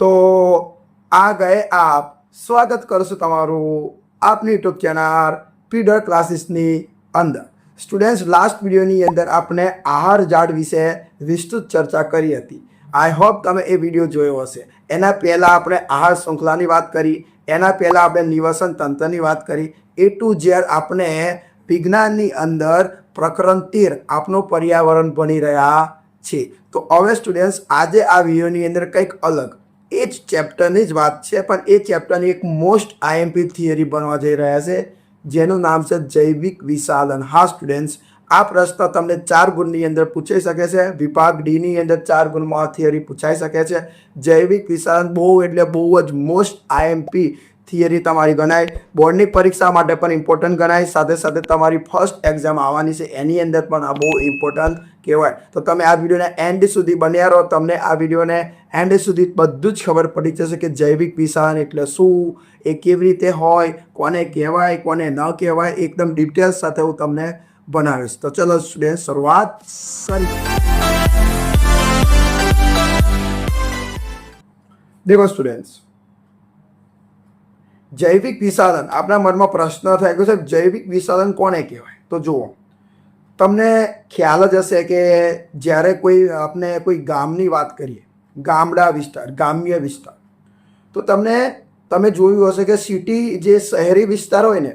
તો આ ગયે આપ સ્વાગત કરશું તમારું આપની યુટ્યુબ ચેનલ પીડર ક્લાસીસની અંદર. સ્ટુડન્ટ્સ લાસ્ટ વિડીયોની અંદર આપણે આહાર ઝાડ વિશે વિસ્તૃત ચર્ચા કરી હતી. આઈ હોપ તમે એ વીડિયો જોયો હશે. એના પહેલાં આપણે આહાર શૃંખલાની વાત કરી. એના પહેલાં આપણે નિવસન તંત્રની વાત કરી. એ ટુ ઝેડ આપણે વિજ્ઞાનની અંદર પ્રકરણ તેર આપનું પર્યાવરણ ભણી રહ્યા છે. તો હવે સ્ટુડન્ટ્સ આજે આ વિડીયોની અંદર કંઈક અલગ એ જ ચેપ્ટરની જ વાત છે, પણ એ ચેપ્ટરની એક મોસ્ટ આઈએમપી થિયરી બનવા જઈ રહ્યા છે, જેનું નામ છે જૈવિક વિશાલન. હા સ્ટુડન્ટ્સ આ પ્રશ્ન તમને ચાર ગુણની અંદર પૂછાઈ શકે છે, વિભાગ ડીની અંદર ચાર ગુણમાં થિયરી પૂછાઈ શકે છે. જૈવિક વિશાલન બહુ એટલે બહુ જ મોસ્ટ આઈએમપી થિયરી તમારી ગણાય. બોર્ડની પરીક્ષા માટે પણ ઇમ્પોર્ટન્ટ ગણાય. સાથે સાથે તમારી ફર્સ્ટ એક્ઝામ આવવાની છે. એની અંદર પણ આ બહુ ઇમ્પોર્ટન્ટ કહેવાય. તો તમે આ વિડીયોને એન્ડ સુધી બન્યા રહો. તમને આ વિડીયોને એન્ડ સુધી બધું જ ખબર પડી જશે કે જૈવિક વિશાલન એટલે શું? એ કેવી રીતે હોય? કોને કહેવાય? કોને ન કહેવાય? એકદમ ડિટેલ્સ સાથે હું તમને બનાવીશ. તો ચલો સ્ટુડન્ટ શરૂઆત કરી દેખો સ્ટુડન્ટ્સ જૈવિક વિસાધન આપણા મનમાં પ્રશ્ન થાય કે સાહેબ જૈવિક વિસાધન કોને કહેવાય? તો જુઓ, તમને ખ્યાલ જ હશે કે જ્યારે કોઈ આપણે કોઈ ગામની વાત કરીએ, ગામડા વિસ્તાર ગ્રામ્ય વિસ્તાર, તો તમને, તમે જોયું હશે કે સિટી જે શહેરી વિસ્તાર હોય ને,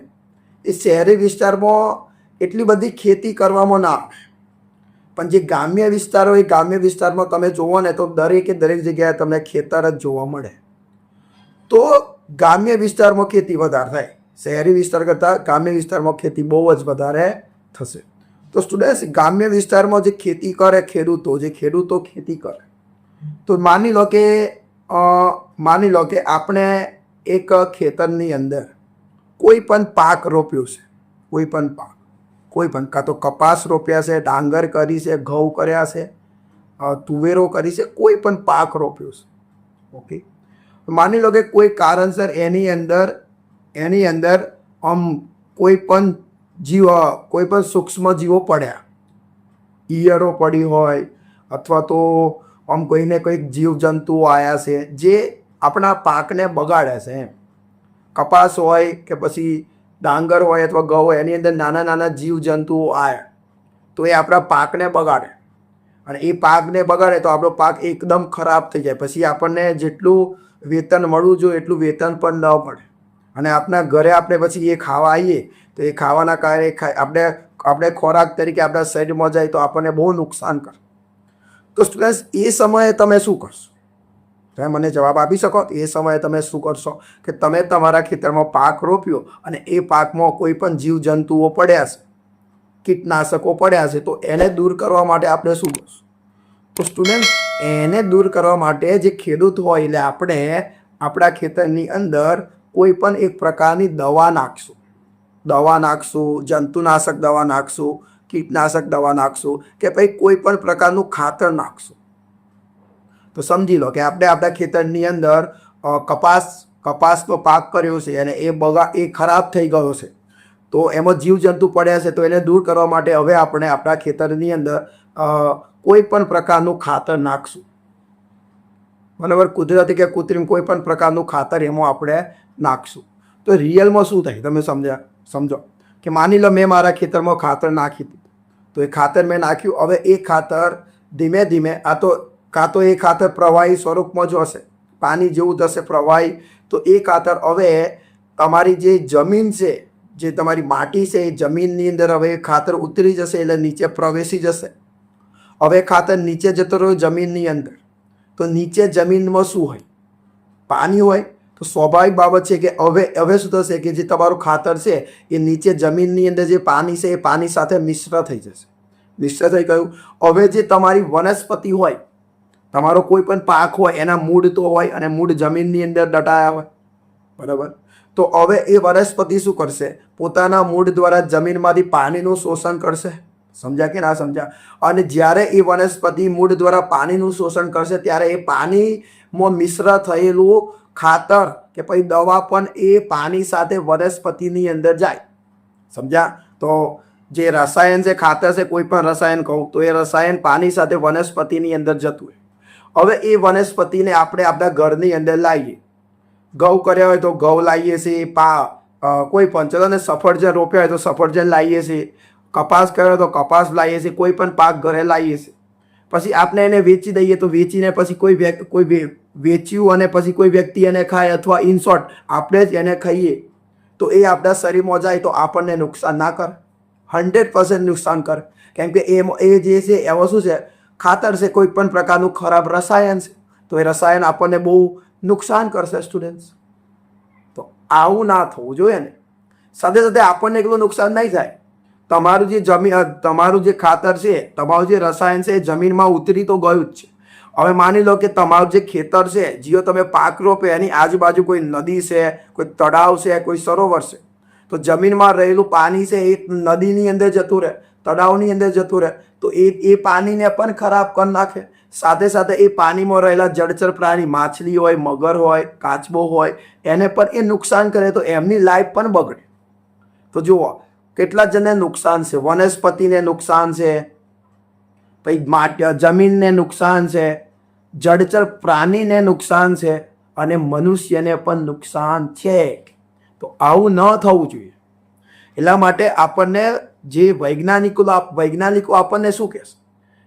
એ શહેરી વિસ્તારમાં એટલી બધી ખેતી કરવામાં ના આવે. પણ જે ગ્રામ્ય વિસ્તાર હોય, એ ગ્રામ્ય વિસ્તારમાં તમે જુઓ ને, તો દરેકે દરેક જગ્યાએ તમને ખેતર જ જોવા મળે. તો ગ્રામ્ય વિસ્તારમાં ખેતી વધારે થાય. શહેરી વિસ્તાર કરતાં ગ્રામ્ય વિસ્તારમાં ખેતી બહુ જ વધારે થશે. તો સ્ટુડન્ટ્સ ગ્રામ્ય વિસ્તારમાં જે ખેતી કરે ખેડૂતો, જે ખેડૂતો ખેતી કરે. તો માની લો કે માની લો કે આપણે એક ખેતરની અંદર કોઈ પણ પાક રોપ્યો છે, કોઈ પણ પાક, કોઈ પણ, કાં તો કપાસ રોપ્યા છે, ડાંગર કરી છે, ઘઉં કર્યા છે તુવેરો કરી છે, કોઈ પણ પાક રોપ્યો છે. ઓકે? માની લો કે કોઈ કારણસર એની અંદર એની અંદર આમ કોઈ પણ જીવ, કોઈ પણ સૂક્ષ્મ જીવો પડ્યા. ઈયરો પડી હોય અથવા તો આમ કોઈને કોઈક જીવજંતુઓ આવ્યા છે, જે આપણા પાકને બગાડે છે એમ. કપાસ હોય કે પછી ડાંગર હોય અથવા ઘઉં હોય, એની અંદર નાના નાના જીવજંતુઓ આવ્યા તો એ આપણા પાકને બગાડે. અને એ પાકને બગાડે તો આપણો પાક એકદમ ખરાબ થઈ જાય. પછી આપણને જેટલું વેતન મળવું જોઈએ, એટલું વેતન પણ ન મળે. અને આપણા ઘરે આપણે પછી એ ખાવા આવીએ, તો એ ખાવાના કારણે આપણે આપણે ખોરાક તરીકે આપણા શરીરમાં જાય તો આપણને બહુ નુકસાન કરે. તો સ્ટુડન્ટ્સ એ સમયે તમે શું કરશો? તમે મને જવાબ આપી શકો? એ સમયે તમે શું કરશો? કે તમે તમારા ખેતરમાં પાક રોપ્યો અને એ પાકમાં કોઈ પણ જીવજંતુઓ પડ્યા છે, કીટનાશકો પડ્યા છે, તો એને દૂર કરવા માટે આપણે શું કરશું? તો સ્ટુડન્ટ એને દૂર કરવા માટે જે ખેડૂત હોય, એટલે આપણે આપણા ખેતરની અંદર કોઈ પણ એક પ્રકારની દવા નાખશું. દવા નાખશું, જંતુનાશક દવા નાખશું, કીટનાશક દવા નાખશું, કે ભાઈ કોઈ પણ પ્રકારનું ખાતર નાખશું. તો સમજી લો કે આપણે આપણા ખેતરની અંદર કપાસ, કપાસનો પાક કર્યો છે અને એ બગા, એ ખરાબ થઈ ગયો છે. તો એમાં જીવજંતુ પડ્યા છે, તો એને દૂર કરવા માટે હવે આપણે આપણા ખેતરની અંદર કોઈ પણ પ્રકારનું ખાતર નાખશું. બરાબર? કુદરતી કે કૃત્રિમ કોઈ પણ પ્રકારનું ખાતર એમાં આપણે નાખશું. તો રિયલમાં શું થાય? તમે સમજ્યા? સમજો. કે માની લો મેં મારા ખેતરમાં ખાતર નાખી દીધું તો એ ખાતર મેં નાખ્યું. હવે એ ખાતર ધીમે ધીમે આ તો કાં તો એ ખાતર પ્રવાહી સ્વરૂપમાં જ હશે. પાણી જેવું થશે પ્રવાહી. તો એ ખાતર હવે તમારી જે જમીન છે, જે તમારી માટી છે, એ જમીનની અંદર હવે ખાતર ઉતરી જશે એટલે નીચે પ્રવેશી જશે. હવે ખાતર નીચે જતો રહ્યો જમીનની અંદર. તો નીચે જમીનમાં શું હોય? પાણી હોય. તો સ્વાભાવિક બાબત છે કે હવે હવે શું થશે કે જે તમારું ખાતર છે, એ નીચે જમીનની અંદર જે પાણી છે, એ પાણી સાથે મિશ્ર થઈ જશે. મિશ્ર થઈ ગયું. હવે જે તમારી વનસ્પતિ હોય, તમારો કોઈ પણ પાક હોય, એના મૂળ તો હોય અને મૂળ જમીનની અંદર દટાયા હોય. બરાબર? તો હવે એ વનસ્પતિ શું કરશે? પોતાના મૂળ દ્વારા જમીનમાંથી પાણીનું શોષણ કરશે. સમજ્યા કે ના સમજ્યા? અને જ્યારે એ વનસ્પતિ મૂળ દ્વારા પાણીનું શોષણ કરશે, ત્યારે એ પાણીમાં મિશ્ર થયેલું ખાતર કે પછી દવા પણ એ પાણી સાથે વનસ્પતિની અંદર જાય. સમજ્યા? તો જે રસાયણ છે, ખાતર છે, કોઈ પણ રસાયણ કહું, તો એ રસાયણ પાણી સાથે વનસ્પતિની અંદર જતું હોય. હવે એ વનસ્પતિને આપણે આપણા ઘરની અંદર લાવીએ. ઘઉં કર્યા હોય તો ઘઉં લાવીએ છીએ, પા કોઈ પણ. ચલો ને સફરજન રોપ્યા હોય તો સફરજન લાવીએ છીએ. કપાસ કર્યો તો કપાસ લાવીએ છીએ, કોઈ પણ પાક ઘરે લાવીએ છીએ. પછી આપણે એને વેચી દઈએ તો વેચીને પછી કોઈ કોઈ વેચ્યું અને પછી કોઈ વ્યક્તિ એને ખાય અથવા ઇન શોર્ટ આપણે જ એને ખાઈએ, તો એ આપણા શરીરમાં જાય તો આપણને નુકસાન ના કરે. હંડ્રેડ પર્સન્ટ નુકસાન કરે. કેમ કે એ એ જે છે એવો શું છે, ખાતર છે, કોઈ પણ પ્રકારનું ખરાબ રસાયણ છે, તો એ રસાયણ આપણને બહુ નુકસાન કરશે સ્ટુડન્ટ્સ તો આવું ના થવું જોઈએ ને. સાથે સાથે આપણને એટલું નુકસાન નહીં થાય. તમારું જે જમીન તમારું જે ખાતર છે, તમારું જે રસાયણ છે, એ જમીનમાં ઉતરી તો ગયું જ છે. હવે માની લો કે તમારું જે ખેતર છે, જીઓ તમે પાક રોપે, એની આજુબાજુ કોઈ નદી છે, કોઈ તળાવ છે, કોઈ સરોવર છે, તો જમીનમાં રહેલું પાણી છે, એ નદીની અંદર જતું રહે, તળાવની અંદર જતું રહે, તો એ એ પાણીને પણ ખરાબ કરી નાખે. સાથે સાથે એ પાણીમાં રહેલા જળચર પ્રાણી, માછલી હોય, મગર હોય, કાચબો હોય, એને પણ એ નુકસાન કરે, તો એમની લાઈફ પણ બગડે. તો જુઓ કેટલા જણને નુકસાન છે? વનસ્પતિને નુકસાન છે? પછી માટી, જમીનને નુકસાન છે? જળચર પ્રાણીને નુકસાન છે? અને મનુષ્યને પણ નુકસાન છે. તો આવું ન થવું જોઈએ. એટલા માટે આપણને જે વૈજ્ઞાનિકો વૈજ્ઞાનિકો આપણને શું કહેશે?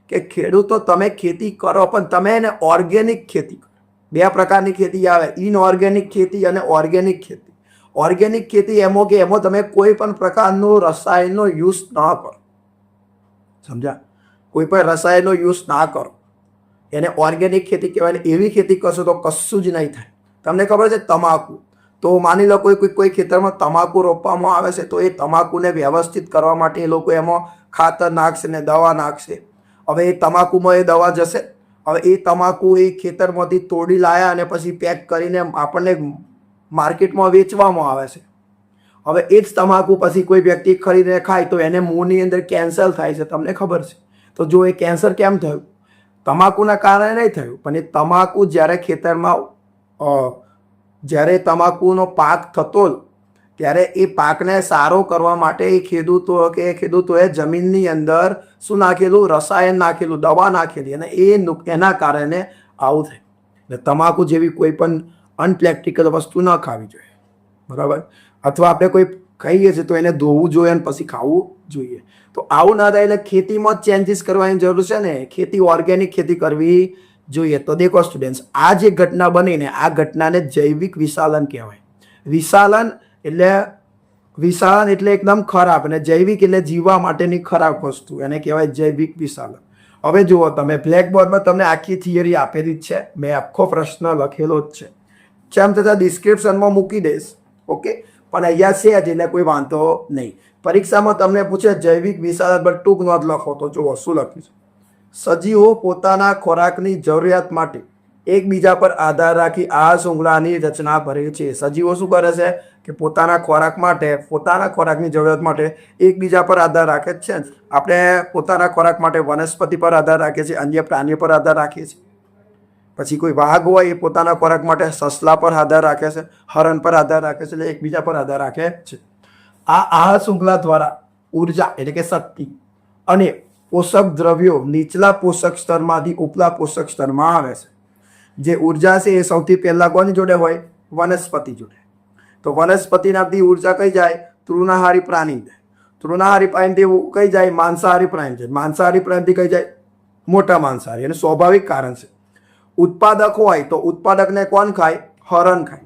કે ખેડૂતો તમે ખેતી કરો, પણ તમે એને ઓર્ગેનિક ખેતી કરો. બે પ્રકારની ખેતી આવે. ઇનઓર્ગેનિક ખેતી અને ઓર્ગેનિક ખેતી. ઓર્ગેનિક ખેતી એમો કે એમાં તમે કોઈ પણ પ્રકારનો રસાયણનો યુઝ ના કરો. સમજ્યા? કોઈ પણ રસાયણનો યુઝ ના કરો. એને ઓર્ગેનિક ખેતી કહેવાય એવી ખેતી કરશો તો કશું જ નહીં થાય. તમને ખબર છે તમાકુ? તો માની લો કોઈ કોઈ કોઈ ખેતરમાં તમાકુ રોપવામાં આવે છે તો એ તમાકુને વ્યવસ્થિત કરવા માટે એ લોકો એમાં ખાતર નાખશે ને દવા નાખશે. હવે એ તમાકુમાં એ દવા જશે. હવે એ તમાકુ એ ખેતરમાંથી તોડી લાયા અને પછી પેક કરીને આપણને માર્કેટમાં વેચવામાં આવે છે. હવે એ જ તમાકુ પછી કોઈ વ્યક્તિ ખરીદીને ખાય તો એને મોંની અંદર કેન્સર થાય છે, તમને ખબર છે. તો જો એ કેન્સર કેમ થયું? તમાકુના કારણે નહીં થયું, પણ એ તમાકુ જ્યારે ખેતરમાં જ્યારે તમાકુનો પાક થતો ત્યારે એ પાકને સારો કરવા માટે એ ખેડૂતો કે એ ખેડૂતોએ જમીનની અંદર શું નાખેલું? રસાયણ નાખેલું, દવા નાખેલી અને એ એના કારણે આવું થાય. તમાકુ જેવી કોઈ પણ અનપ્રેક્ટિકલ વસ્તુ ન ખાવી જોઈએ. બરાબર? અથવા આપણે કોઈ ખાઈએ છીએ તો એને ધોવું જોઈએ અને પછી ખાવું જોઈએ. તો આવું ના થાય એટલે ખેતીમાં જ ચેન્જીસ કરવાની જરૂર છે ને. ખેતી ઓર્ગેનિક ખેતી કરવી જોઈએ. તો દેખો સ્ટુડન્ટ્સ આ જે ઘટના બનીને આ ઘટનાને જૈવિક વિશાલન કહેવાય. વિશાલન એટલે વિશાલન એટલે એકદમ ખરાબ અને જૈવિક એટલે જીવવા માટેની ખરાબ વસ્તુ. એને કહેવાય જૈવિક વિશાલન. હવે જુઓ તમે બ્લેકબોર્ડમાં તમને આખી થિયરી આપેલી જ છે. મેં આખો પ્રશ્ન લખેલો જ છે. જેમ તથા ડિસ્ક્રિપ્શનમાં મૂકી દઈશ, ઓકે? પણ અહીંયા છે જ, એટલે કોઈ વાંધો નહીં. પરીક્ષામાં તમને પૂછે, જૈવિક વિશાલન પર ટૂંક નોંધ લખો. તો જુઓ, શું લખ્યું છે. સજીવો પોતાના ખોરાકની જરૂરિયાત માટે એકબીજા પર આધાર રાખી આ શૃંખલાની રચના ભરે છે. સજીવો શું કરે છે? કે પોતાના ખોરાક માટે, પોતાના ખોરાકની જરૂરિયાત માટે એકબીજા પર આધાર રાખે જ છે. આપણે પોતાના ખોરાક માટે વનસ્પતિ પર આધાર રાખીએ છીએ, અન્ય પ્રાણીઓ પર આધાર રાખીએ છીએ. પછી કોઈ વાઘ હોય એ પોતાના ખોરાક માટે સસલા પર આધાર રાખે છે, હરણ પર આધાર રાખે છે, એટલે એકબીજા પર આધાર રાખે છે. આ આ શૃંખલા દ્વારા ઊર્જા એટલે કે શક્તિ અને પોષક દ્રવ્યો નીચલા પોષક સ્તરમાંથી ઉપલા પોષક સ્તરમાં આવે છે. જે ઊર્જા છે એ સૌથી પહેલાં કોની જોડે હોય? વનસ્પતિ જોડે. તો વનસ્પતિનાથી ઊર્જા કઈ જાય? તૃણાહારી પ્રાણી તૃણાહારી પ્રાણીથી કઈ જાય? માંસાહારી પ્રાણી છે માંસાહારી પ્રાણીથી કઈ જાય? મોટા માંસાહારી. અને સ્વાભાવિક કારણ છે. ઉત્પાદક હોય તો ઉત્પાદકને કોણ ખાય? હરણ ખાય.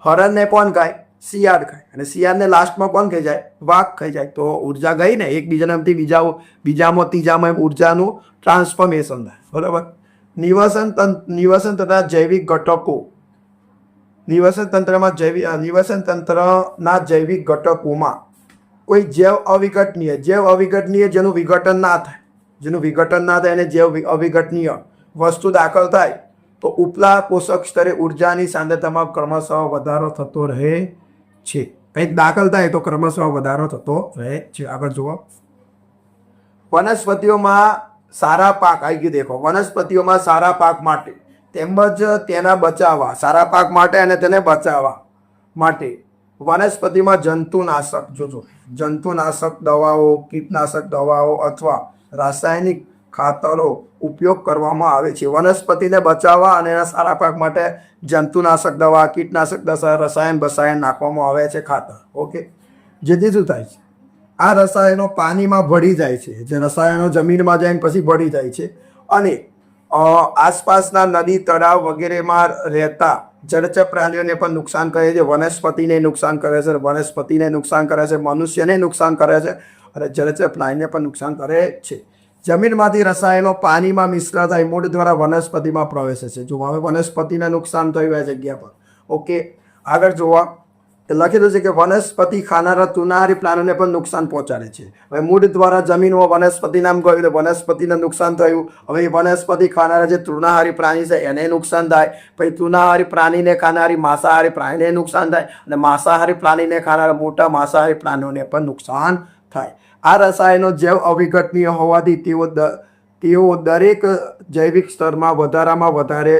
હરણને કોણ ખાય? શિયાળ ખાય. અને શિયાળને લાસ્ટમાં કોણ ખાઈ જાય? વાઘ ખાઈ જાય. તો ઊર્જા ગઈ ને? એકબીજાનાથી બીજા બીજામાં, ત્રીજામાં ઉર્જાનું ટ્રાન્સફોર્મેશન થાય. બરાબર? નિવસન તંત્ર નિવસન તથા જૈવિક ઘટકો. નિવસન તંત્રમાં જૈવિક નિવસન તંત્રના જૈવિક ઘટકોમાં કોઈ જૈવ અવિઘટનીય જૈવ અવિઘટનીય જેનું વિઘટન ના થાય. જેનું વિઘટન ના થાય એને જૈવ અવિઘટનીય વસ્તુ દાખલ થાય, તો ઉપલા પોષક સ્તરે ઉર્જાની સાંદ્રતામાં ક્રમશઃ વધારો થતો રહે છે. કંઈક દાખલ થાય, તો ક્રમશઃ વધારો થતો રહે છે. આગળ જુઓ. વનસ્પતિઓમાં સારા પાક, આવી ગયું દેખો, વનસ્પતિઓમાં સારા પાક માટે તેમજ તેના બચાવવા, સારા પાક માટે અને તેને બચાવવા માટે વનસ્પતિમાં જંતુનાશક, જોજો, જંતુનાશક દવાઓ, કીટનાશક દવાઓ અથવા રાસાયણિક ખાતરો ઉપયોગ કરવામાં આવે છે. વનસ્પતિને બચાવવા અને એના સારા પાક માટે જંતુનાશક દવા, કીટનાશક દવા, રસાયણ બસાયણ નાખવામાં આવે છે ખાતર. ઓકે? જેથી શું થાય છે? આ રસાયણો પાણીમાં ભળી જાય છે. જે રસાયણો જમીનમાં જાય પછી ભળી જાય છે. અને આસપાસના નદી, તળાવ વગેરેમાં રહેતા જળચર પ્રાણીઓને પણ નુકસાન કરે છે. વનસ્પતિને નુકસાન કરે છે. વનસ્પતિને નુકસાન કરે છે. મનુષ્યને નુકસાન કરે છે. અને જળચર પ્રાણીને પણ નુકસાન કરે છે. જમીનમાંથી રસાયણો પાણીમાં મિશ્ર થાય, મૂળ દ્વારા વનસ્પતિમાં પ્રવેશે છે. જો હવે વનસ્પતિને નુકસાન થયું એ જગ્યા પર. ઓકે, આગળ જોવા. લખેલું છે કે વનસ્પતિ ખાનારા તુનાહારી પ્રાણીઓને પણ નુકસાન પહોંચાડે છે. હવે મૂળ દ્વારા જમીનમાં વનસ્પતિ નામ ગયું તો વનસ્પતિને નુકસાન થયું. હવે એ વનસ્પતિ ખાનારા જે તૃણાહારી પ્રાણી છે, એને નુકસાન થાય. પછી તૃણાહારી પ્રાણીને ખાનારી માંસાહારી પ્રાણીને નુકસાન થાય. અને માંસાહારી પ્રાણીને ખાનારા મોટા માંસાહારી પ્રાણીઓને પણ નુકસાન થાય. આ રસાયણો જૈવ અવિઘટનીય હોવાથી તેઓ તેઓ દરેક જૈવિક સ્તરમાં વધારામાં વધારે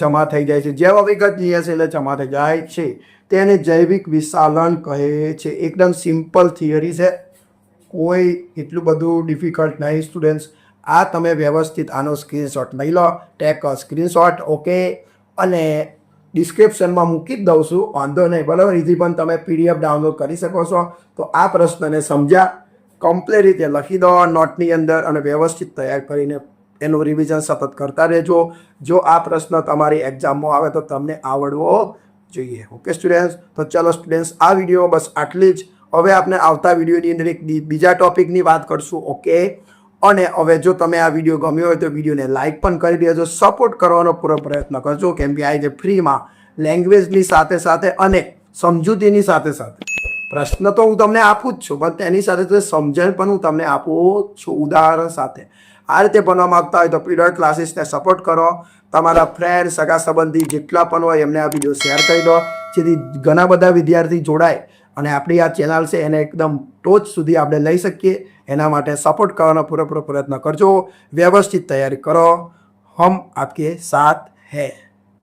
જમા થઈ જાય છે. જૈવ અવિઘટનીય છે એટલે જમા થઈ જાય છે. તેને જૈવિક વિશાલન કહે છે. એકદમ સિમ્પલ થિયરી છે. કોઈ એટલું બધું ડિફિકલ્ટ નહીં સ્ટુડન્ટ્સ આ તમે વ્યવસ્થિત આનો સ્ક્રીનશોટ લઈ લો ટેક સ્ક્રીનશોટ ઓકે અને ડિસ્ક્રિપ્શનમાં મૂકી જ દઉં છું. વાંધો નહીં, બરાબર? એથી પણ તમે પીડીએફ ડાઉનલોડ કરી શકો છો. તો આ પ્રશ્નને સમજ્યા. કમ્પ્લીટ રીતે લખી દો, નોટની અંદર અને વ્યવસ્થિત તૈયાર કરીને એનું રિવિઝન સતત કરતા રહેજો. જો આ પ્રશ્ન તમારી એક્ઝામમાં આવે તો તમને આવડવો જોઈએ. ઓકે સ્ટુડન્ટ્સ તો ચલો સ્ટુડન્ટ્સ આ વીડિયો બસ આટલી જ. હવે આપણે આવતા વિડીયોની અંદર એક બીજા ટોપિકની વાત કરશું. ઓકે અને હવે જો તમે આ વીડિયો ગમ્યો હોય તો વિડીયોને લાઇક પણ કરી દેજો. સપોર્ટ કરવાનો પૂરો પ્રયત્ન કરજો. કેમ કે આ જે ફ્રીમાં લેંગ્વેજની સાથે સાથે અને સમજૂતીની સાથે સાથે પ્રશ્ન તો હું તમને આપું જ છું, પણ તેની સાથે સમજણ પણ હું તમને આપું છું ઉદાહરણ સાથે. આ રીતે ભણવા માગતા હોય તો પીડર ક્લાસીસને સપોર્ટ કરો. તમારા ફ્રેન્ડ સગા સંબંધી જેટલા પણ હોય એમને આ વીડિયો શેર કરી દો, જેથી ઘણા બધા વિદ્યાર્થી જોડાય અને આપણી આ ચેનલ છે એને એકદમ ટોચ સુધી આપણે લઈ શકીએ. એના માટે સપોર્ટ કરવાનો પૂરેપૂરો પ્રયત્ન કરજો. વ્યવસ્થિત તૈયારી કરો. હમ આપકે સાથ હૈ.